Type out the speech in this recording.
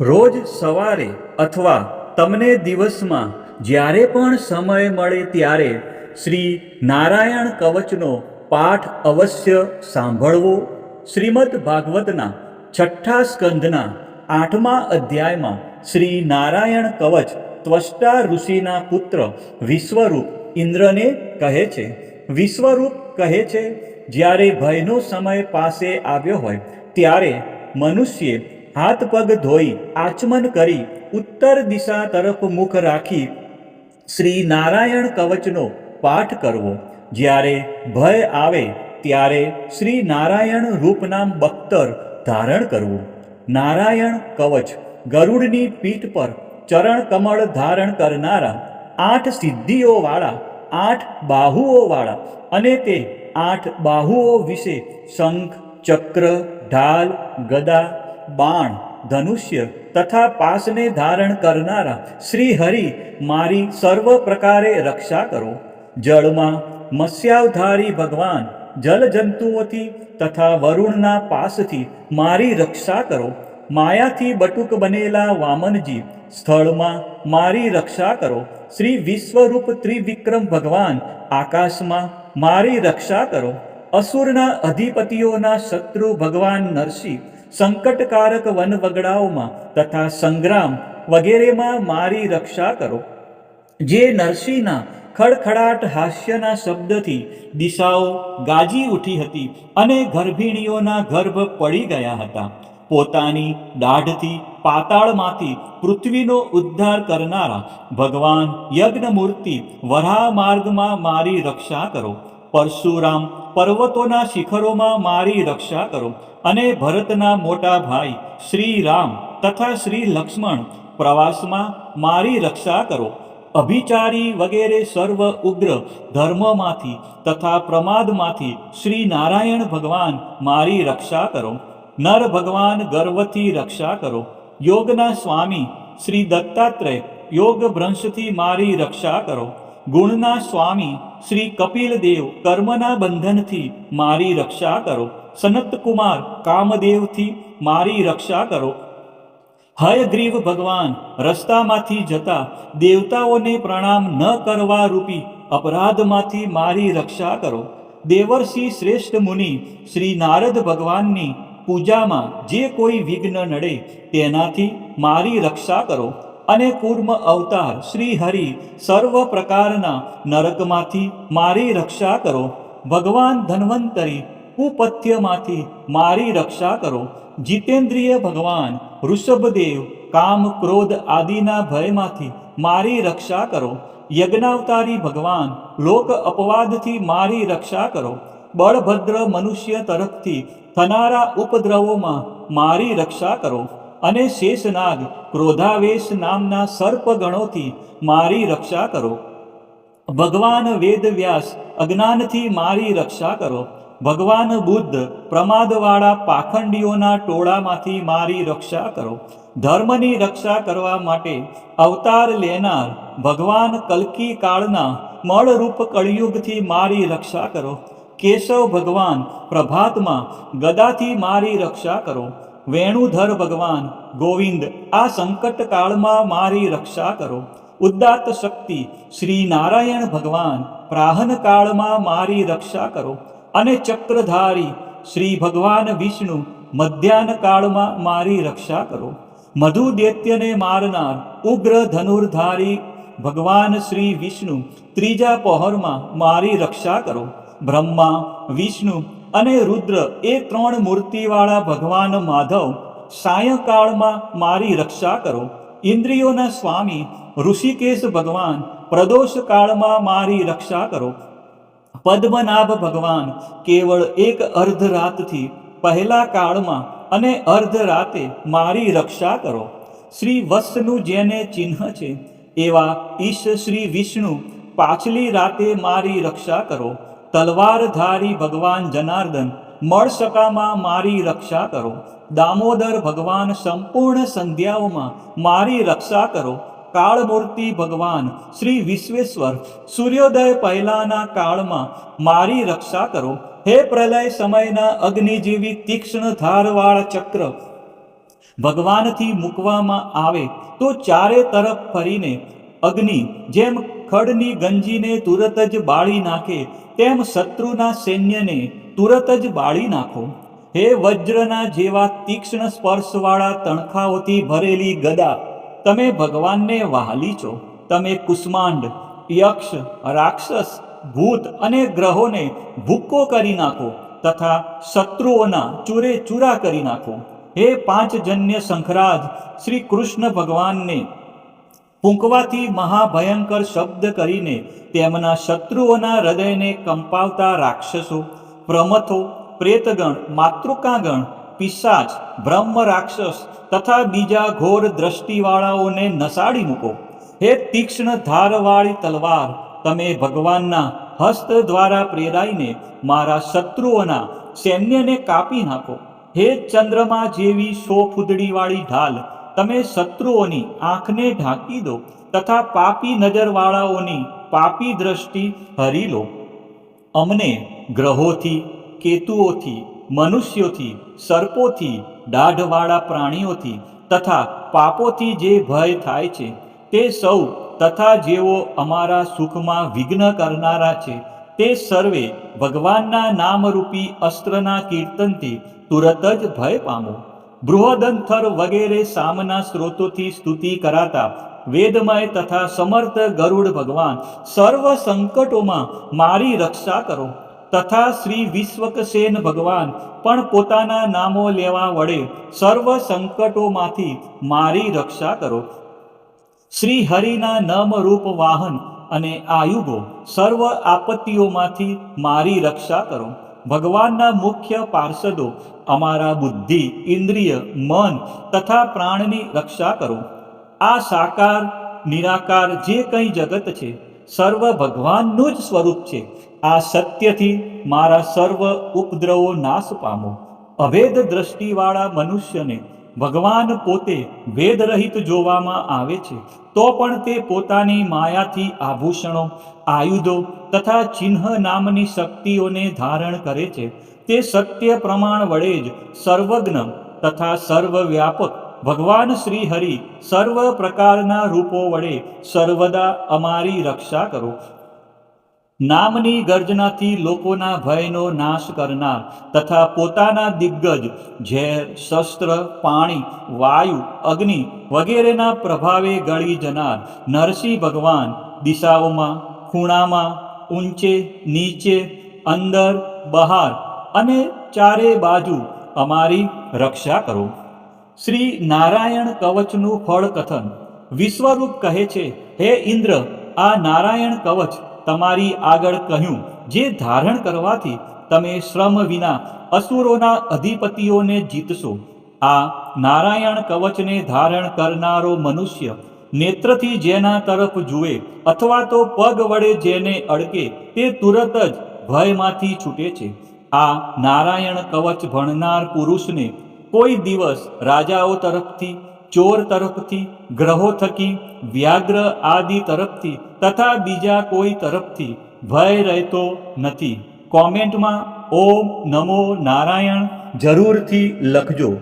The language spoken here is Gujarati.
રોજ સવારે અથવા તમને દિવસમાં જ્યારે પણ સમય મળે ત્યારે શ્રી નારાયણ કવચનો પાઠ અવશ્ય સાંભળવો. શ્રીમદ ભાગવતના છઠ્ઠા સ્કંધના આઠમા અધ્યાયમાં શ્રી નારાયણ કવચ ત્વષ્ટા ઋષિના પુત્ર વિશ્વરૂપ ઇન્દ્રને કહે છે. વિશ્વરૂપ કહે છે, જ્યારે ભયનો સમય પાસે આવ્યો હોય, ત્યારે મનુષ્યે હાથ પગ ધોઈ આચમન કરી ઉત્તર દિશા તરફ મુખ રાખી શ્રી નારાયણ કવચનો પાઠ કરવો. જ્યારે ભય આવે ત્યારે શ્રી નારાયણ રૂપનામ બખ્તર ધારણ કરવું. નારાયણ કવચ ગરુડની પીઠ પર ચરણ કમળ ધારણ કરનારા આઠ સિદ્ધિઓવાળા, આઠ બાહુઓવાળા અને તે આઠ બાહુઓ વિશે શંખ, ચક્ર, ઢાલ, ગદા બાણ, ધનુષ્ય તથા પાસને ધારણ કરનારા શ્રી હરિ મારી સર્વ પ્રકારે રક્ષા કરો. જળમાં મત્સ્યાવધારી ભગવાન, જલજંતુઓથી તથા વરુણના પાસથી મારી રક્ષા કરો. માયાથી બટુક બનેલા વામનજી, સ્થળમાં મારી રક્ષા કરો. શ્રી વિશ્વરૂપ ત્રિવિક્રમ ભગવાન, આકાશમાં મારી રક્ષા કરો. અસુરના અધિપતિઓના શત્રુ ભગવાન નરસિંહ સંકટકારક વન વગડાઓમાં તથા સંગ્રામ વગેરેમાં મારી રક્ષા કરો. જે નરસિંહના ખડખડાટ હાસ્યના શબ્દથી દિશાઓ ગાજી ઉઠી હતી અને ગર્ભિણીઓના ગર્ભ પડી ગયા હતા. પોતાની દાઢથી પાતાળમાંથી પૃથ્વીનો ઉદ્ધાર કરનારા ભગવાન યજ્ઞમૂર્તિ વરાહ માર્ગમાં મારી રક્ષા કરો. પરશુરામ, પર્વતોના શિખરોમાં મારી રક્ષા કરો અને ભરતના મોટા ભાઈ શ્રી રામ તથા શ્રી લક્ષ્મણ પ્રવાસમાં મારી રક્ષા કરો. અભિચારી વગેરે સર્વ ઉગ્ર ધર્મમાંથી તથા પ્રમાદમાંથી શ્રી નારાયણ ભગવાન મારી રક્ષા કરો. નર ભગવાન ગર્વથી રક્ષા કરો. યોગના સ્વામી શ્રી દત્તાત્રેય યોગ ભ્રંશથી મારી રક્ષા કરો. ગુણના સ્વામી શ્રી કપિલ દેવ કર્મના બંધનથી મારી રક્ષા કરો. સનતકુમાર કામદેવથી મારી રક્ષા કરો. હયગ્રીવ ભગવાન રસ્તામાંથી જતા દેવતાઓને પ્રણામ ન કરવા રૂપી અપરાધમાંથી મારી રક્ષા કરો. દેવર્ષિ શ્રેષ્ઠ મુનિ શ્રી નારદ ભગવાનની પૂજામાં જે કોઈ વિઘ્ન નડે તેનાથી મારી રક્ષા કરો. અને કુર્મ અવતાર શ્રી હરિ સર્વ પ્રકારના નરકમાંથી મારી રક્ષા કરો. ભગવાન ધન્વંતરી કુપથ્યમાંથી મારી રક્ષા કરો. જીતેન્દ્રિય ભગવાન, ઋષભદેવ, કામ ક્રોધ આદિના ભયમાંથી મારી રક્ષા કરો. યજ્ઞાવતારી ભગવાન, લોક અપવાદથી મારી રક્ષા કરો. બળભદ્ર મનુષ્ય તરફથી થનારા ઉપદ્રવોમાં મારી રક્ષા કરો. અને શેષનાગ ક્રોધાવેશ નામના સર્પગણોથી મારી રક્ષા કરો. ભગવાન વેદવ્યાસ અજ્ઞાનથી મારી રક્ષા કરો. ભગવાન બુદ્ધ, પ્રમાદવાળા પાખંડીઓના ટોળામાંથી મારી રક્ષા કરો. ધર્મની રક્ષા કરવા માટે અવતાર લેનાર ભગવાન કલ્કી કાળના મળરૂપ કળિયુગથી મારી રક્ષા કરો. કેશવ ભગવાન પ્રભાતમાં ગદાથી મારી રક્ષા કરો. વેણુધર ભગવાન, ગોવિંદ, આ સંકટ કાળમાં મારી રક્ષા કરો. ઉદાત્ત શક્તિ શ્રી નારાયણ ભગવાન, પ્રાહન કાળમાં મારી રક્ષા કરો. અને ચક્રધારી, શ્રી ભગવાન વિષ્ણુ, મધ્યાહન કાળમાં મારી રક્ષા કરો. મધુ દૈત્યને મારનાર, ઉગ્ર ધનુર્ધારી, ભગવાન શ્રી વિષ્ણુ, ત્રીજા પહોરમાં મારી રક્ષા કરો. બ્રહ્મા, વિષ્ણુ અને રુદ્ર એ ત્રણ મૂર્તિવાળા ભગવાન માધવ સાયંકાળમાં મારી રક્ષા કરો. ઇન્દ્રિયોના સ્વામી ઋષિકેશ ભગવાન પ્રદોષ કાળમાં મારી રક્ષા કરો. પદ્મનાભ ભગવાન કેવળ એક અર્ધ રાતથી પહેલા કાળમાં અને અર્ધ રાતે મારી રક્ષા કરો. શ્રી વત્સનું જેને ચિહ્ન છે, એવા ઈશ શ્રી વિષ્ણુ પાછલી રાતે મારી રક્ષા કરો. તલવારધારી ભગવાન જનાર્દન, મળશકામાં મારી રક્ષા કરો. દામોદર ભગવાન સંપૂર્ણ સંધ્યાઓમાં મારી રક્ષા કરો. કાળમૂર્તિ ભગવાન શ્રી વિશ્વેશ્વર, સૂર્યોદય પહેલાના કાળમાં મારી રક્ષા કરો. હે પ્રલય સમયના અગ્નિ જેવી તીક્ષ્ણ ધારવાળા ચક્ર, ભગવાનથી મૂકવામાં આવે તો ચારે તરફ ફરીને અગ્નિ જેમ ખડની ગંજીને તુરત જ બાળી નાખે તેમ શત્રુના સૈન્યને તુરત જ બાળી નાખો. હે વજ્રના જેવા તીક્ષ્ણ સ્પર્શવાળા તણખાઓથી ભરેલી ગદા, તમે ભગવાનને વહાલી છો. તમે કુષ્માંડ, યક્ષ, રાક્ષસ, ભૂત અને ગ્રહોને ભૂક્કો કરી નાખો તથા શત્રુઓના ચૂરે ચૂરા કરી નાખો. હે પાંચજન્ય શંખરાજ શ્રી કૃષ્ણ ભગવાનને ફૂંકવાથી મહાભયંકર શબ્દ કરીને તેમના શત્રુઓના હૃદયને કંપાવતા રાક્ષસો, પ્રમથો, પ્રેતગણ, માતૃકાગણ, પિશાચ, બ્રહ્મ રાક્ષસ તથા બીજા ઘોર દ્રષ્ટિવાળાઓને નસાડી મૂકો. હે તીક્ષ્ણ ધારવાળી તલવાર, તમે ભગવાનના હસ્ત દ્વારા પ્રેરાઈને મારા શત્રુઓના સૈન્યને કાપી નાખો. હે ચંદ્રમા જેવી સો ફૂદડીવાળી ઢાલ તમે શત્રુઓની આંખને ઢાંકી દો તથા પાપી નજરવાળાઓની પાપી દ્રષ્ટિ હરી લો. અમને ગ્રહોથી, કેતુઓથી, મનુષ્યોથી, સર્પોથી, દાઢવાળા પ્રાણીઓથી તથા પાપોથી જે ભય થાય છે, તે સૌ તથા જેઓ અમારા સુખમાં વિઘ્ન કરનારા છે, તે સર્વે ભગવાનના નામરૂપી અસ્ત્રના કીર્તનથી તુરત જ ભય પામો. બૃહદંથર વગેરે સામના સ્ત્રોતોથી સ્તુતિ કરાતા વેદમય તથા સમર્થ ગરુડ ભગવાન સર્વ સંકટોમાં મારી રક્ષા કરો. તથા શ્રી વિશ્વકસેન ભગવાન પણ પોતાના નામો લેવા વડે સર્વ સંકટોમાંથી મારી રક્ષા કરો. શ્રી હરિના નામરૂપ વાહન અને આયુગો સર્વ આપત્તિઓમાંથી મારી રક્ષા કરો. ભગવાનના મુખ્ય પાર્ષદો અમારા બુદ્ધિ, ઇન્દ્રિય, મન તથા પ્રાણની રક્ષા કરો. આ સાકાર, નિરાકાર જે કંઈ જગત છે, સર્વ ભગવાનનું જ સ્વરૂપ છે. આ સત્યથી મારા સર્વ ઉપદ્રવો નાશ પામો. અભેદ દ્રષ્ટિવાળા મનુષ્યને ભગવાન પોતે વેદરહિત જોવામાં આવે છે, તો પણ તે પોતાની માયાથી આભૂષણો, આયુધો તથા ચિહ્ન નામની શક્તિઓને ધારણ કરે છે. તે સત્ય પ્રમાણ વડે જ સર્વજ્ઞ તથા સર્વવ્યાપક ભગવાન શ્રી હરિ સર્વ પ્રકારના રૂપો વડે સર્વદા અમારી રક્ષા કરો. નામની ગર્જનાથી લોકોના ભયનો નાશ કરનાર તથા પોતાના દિગ્ગજ ઝેર, શસ્ત્ર, પાણી, વાયુ, અગ્નિ વગેરેના પ્રભાવે ગળી જનાર નરસિંહ ભગવાન દિશાઓમાં, ખૂણામાં, ઊંચે, નીચે, અંદર, બહાર અને ચારે બાજુ અમારી રક્ષા કરો. શ્રી નારાયણ કવચનું ફળ કથન વિશ્વરૂપ કહે છે, હે ઇન્દ્ર, આ નારાયણ કવચ તમારી આગળ કહ્યું, જે ધારણ કરવાથી તમે શ્રમ વિના અસુરોના અધિપતિઓને જીતશો. આ નારાયણ કવચને ધારણ કરનારો મનુષ્ય નેત્રથી જેના તરફ જુએ અથવા તો પગ વડે જેને અડકે તે તુરત જ ભયમાંથી છૂટે છે. આ નારાયણ કવચ ભણનાર પુરુષને કોઈ દિવસ રાજાઓ તરફથી, ચોર તરફથી, ગ્રહો થકી, વ્યાઘ્ર આદિ તરફથી તથા બીજા કોઈ તરફથી ભય રહેતો નથી. કોમેન્ટમાં ઓમ નમો નારાયણ જરૂરથી લખજો.